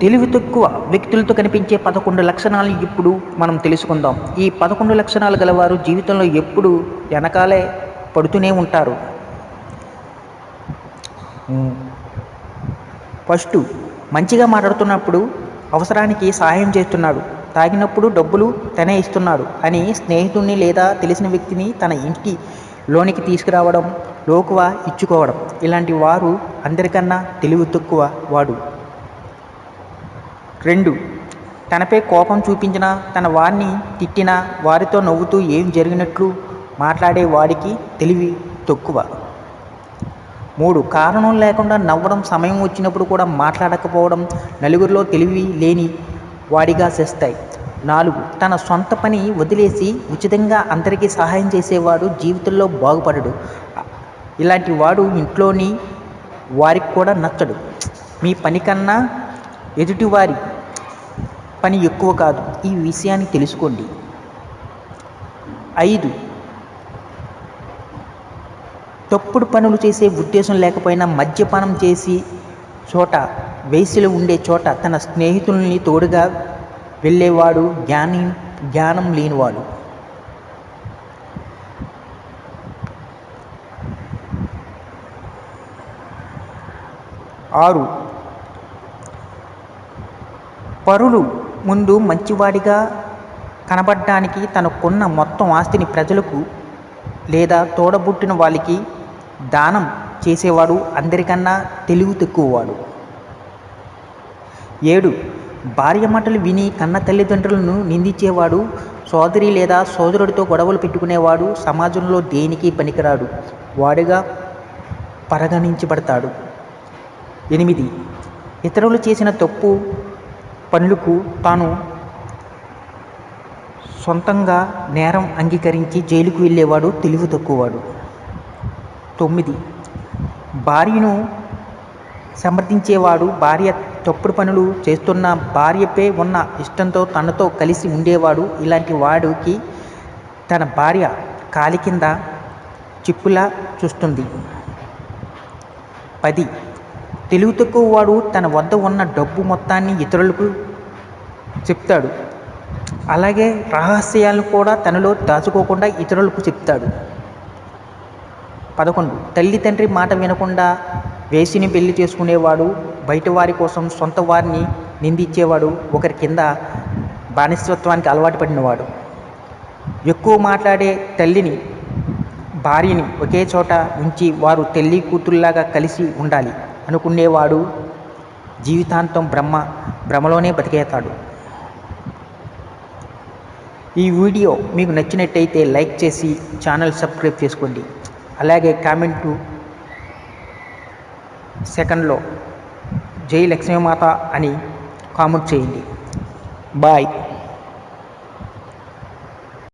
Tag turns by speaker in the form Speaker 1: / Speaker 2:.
Speaker 1: తెలివి తక్కువ వ్యక్తులతో కనిపించే పదకొండు లక్షణాలను ఇప్పుడు మనం తెలుసుకుందాం. ఈ పదకొండు లక్షణాలు గలవారు జీవితంలో ఎప్పుడు వెనకాలే పడుతూనే ఉంటారు. ఫస్ట్ మంచిగా మాట్లాడుతున్నప్పుడు అవసరానికి సహాయం చేస్తున్నాడు. తాగినప్పుడు డబ్బులు తనే ఇస్తున్నాడు అని స్నేహితుడిని లేదా తెలిసిన వ్యక్తిని తన ఇంటి లోనికి తీసుకురావడం లోకువ ఇచ్చుకోవడం ఇలాంటి వారు అందరికన్నా తెలివి తక్కువ వాడు. రెండు. తనపై కోపం చూపించిన తన వారిని తిట్టిన వారితో నవ్వుతూ ఏం జరిగినట్లు మాట్లాడే వాడికి తెలివి తక్కువ. మూడు. కారణం లేకుండా నవ్వడం సమయం వచ్చినప్పుడు కూడా మాట్లాడకపోవడం నలుగురిలో తెలివి లేని వాడిగా చేస్తాయి. నాలుగు. తన సొంత పని వదిలేసి ఉచితంగా అందరికీ సహాయం చేసేవాడు జీవితంలో బాగుపడడు. ఇలాంటి వాడు ఇంట్లోని వారికి కూడా నచ్చడు. మీ పని కన్నా ఎదుటివారి పని ఎక్కువ కాదు. ఈ విషయాన్ని తెలుసుకోండి. ఐదు. తప్పుడు పనులు చేసే ఉద్దేశం లేకపోయినా మద్యపానం చేసి చోట వయసులో ఉండే చోట తన స్నేహితుల్ని తోడుగా వెళ్ళేవాడు జ్ఞాని జ్ఞానం లేనివాడు. ఆరు. పరులు ముందు మంచివాడిగా కనబడడానికి తనకున్న మొత్తం ఆస్తిని ప్రజలకు లేదా తోడబుట్టిన వాళ్ళకి దానం చేసేవాడు అందరికన్నా తెలివి తక్కువవాడు. ఏడు భార్య మాటలు విని కన్న తల్లిదండ్రులను నిందించేవాడు సోదరి లేదా సోదరుడితో గొడవలు పెట్టుకునేవాడు సమాజంలో దేనికి పనికిరాడు? వాడుగా పరిగణించబడతాడు. ఎనిమిది ఇతరులు చేసిన తప్పు పనులకు తాను సొంతంగా నేరం అంగీకరించి జైలుకు వెళ్ళేవాడు తెలివి తక్కువవాడు. తొమ్మిది. భార్యను సమర్థించేవాడు భార్య తప్పుడు పనులు చేస్తున్న భార్యపై ఉన్న ఇష్టంతో తనతో కలిసి ఉండేవాడు. ఇలాంటి వాడికి తన భార్య కాలి కింద చిప్పులా చూస్తుంది. పది. తెలివి తక్కువ వాడు తన వద్ద ఉన్న డబ్బు మొత్తాన్ని ఇతరులకు చెప్తాడు. అలాగే రహస్యాలను కూడా తనలో దాచుకోకుండా ఇతరులకు చెప్తాడు. పదకొండు. తల్లి తండ్రి మాట వినకుండా వేసిని పెళ్ళి చేసుకునేవాడు బయట వారి కోసం సొంత వారిని నిందించేవాడు ఒకరి కింద బానిసత్వానికి అలవాటు పడినవాడు. ఎక్కువ మాట్లాడే తల్లిని భార్యని ఒకే చోట ఉంచి వారు తల్లి కూతురులాగా కలిసి ఉండాలి. అనుకునేవాడు. జీవితాంతం బ్రహ్మ భ్రమలోనే బతికేతాడు. ఈ వీడియో మీకు నచ్చినట్టయితే లైక్ చేసి ఛానల్ సబ్స్క్రైబ్ చేసుకోండి. అలాగే కామెంటు సెకండ్లో జై లక్ష్మీమాత అని కామెంట్ చేయండి. బాయ్.